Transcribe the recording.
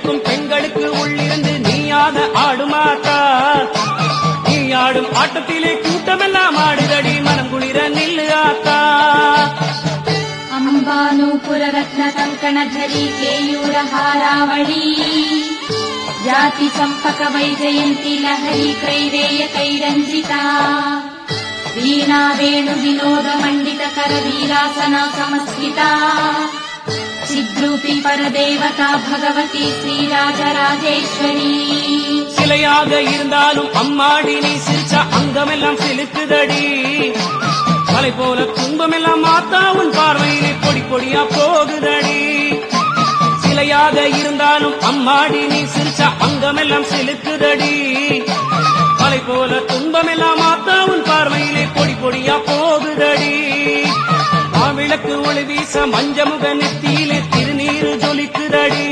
இருக்கும் பெண்களுக்கு உள்ளிருந்து நீயாக ஆடுமாட்டா நீ ஆடும் ஆட்டத்திலே கூட்டமெல்லாம் ஆடுதடி மனம் குளிர நில்லு ஆத்தா ಅಂಬಾನುಪುರರತ್ನ ಕಂಕಣಧರಿ ಕೇಯೂರ ಹಾರಾವಳಿ ಜಾತಿ ಸಂಪಕ ವೈಜಯಂತಿ ಲಹರಿ ಕೈರೇಯ ಕೈರಂಜಿತ ವೀಣಾ ವೇಣು ವಿನೋದ ಮಂಡಿತ ಕರ ವೀರಾಸನ ಸಮಸ್ಮಿತ ஜகத்ரூபி பரதேவதா பகவதி ஸ்ரீராஜராஜேஸ்வரி சிலையாக இருந்தாலும் அம்மாடி நீ சிரிச்சா அங்கமெல்லாம் சிலுக்குதடி. மலை போல துன்பமெல்லாம் மாத்தா உன் பார்வையிலே பொடி பொடியா போகுதடி. சிலையாக இருந்தாலும் அம்மாடி நீ சிரிச்சா அங்கமெல்லாம் சிலுக்குதடி. மலை போல துன்பமெல்லாம் மாத்தா உன் பார்வையிலே பொடி பொடியா போகுதடி. விளக்கு ஒளி வீச மஞ்சமுக நெத்தியிலே திருநீரு ஜொலிக்குதடி